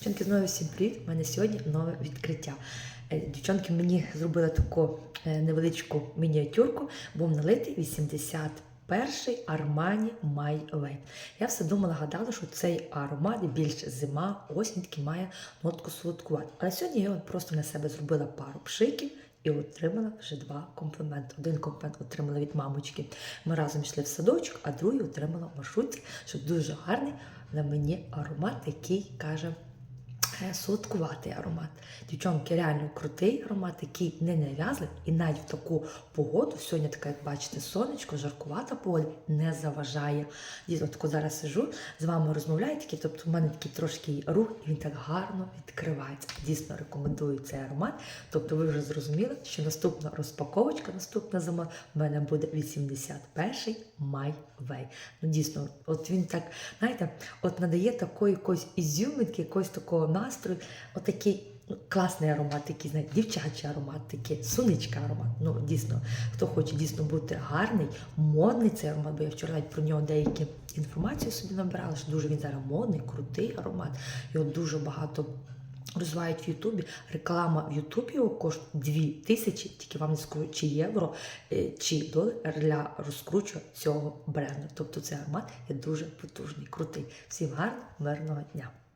Дівчонки, знову всім привіт! У мене сьогодні нове відкриття. Е, Дівчонки мені зробили таку е, невеличку мініатюрку, був налитий 81-й Armani My. Я все думала, гадала, що цей аромат більш зима, осінь такий має нотку солодкувати. Але сьогодні я просто на себе зробила пару пшиків. І отримала вже два компліменти. Один комплімент отримала від мамочки. Ми разом йшли в садочок, а другий отримала в маршрутці, що дуже гарний на мені аромат, який каже солодкуватий аромат. Дівчонки, реально крутий аромат, який не нав'язливий. І навіть в таку погоду, сьогодні така, як бачите, сонечко, жаркувата погода, не заважає. Дійсно, зараз сижу, з вами розмовляю, такі, тобто в мене такий трошки рух, і він так гарно відкривається. Дійсно рекомендую цей аромат. Тобто ви вже зрозуміли, що наступна розпаковочка, наступна зима в мене буде 81-й My Way. Ну дійсно, от він так, знаєте, от надає такої якоїсь ізюминки, якогось такого настрою, отакий. Ну, класний аромат, такий, знаєте, дівчачий аромат, такий, суничка аромат. Ну, дійсно, хто хоче дійсно бути гарний, модний цей аромат, бо я вчора навіть про нього деякі інформацію собі набирала, що дуже він зараз модний, крутий аромат. Його дуже багато розвивають в Ютубі. Реклама в Ютубі його коштує 2 тисячі, тільки вам не скажу, чи євро, е, чи долар для розкручу цього бренду. Тобто цей аромат є дуже потужний, крутий. Всім гарного, мирного дня!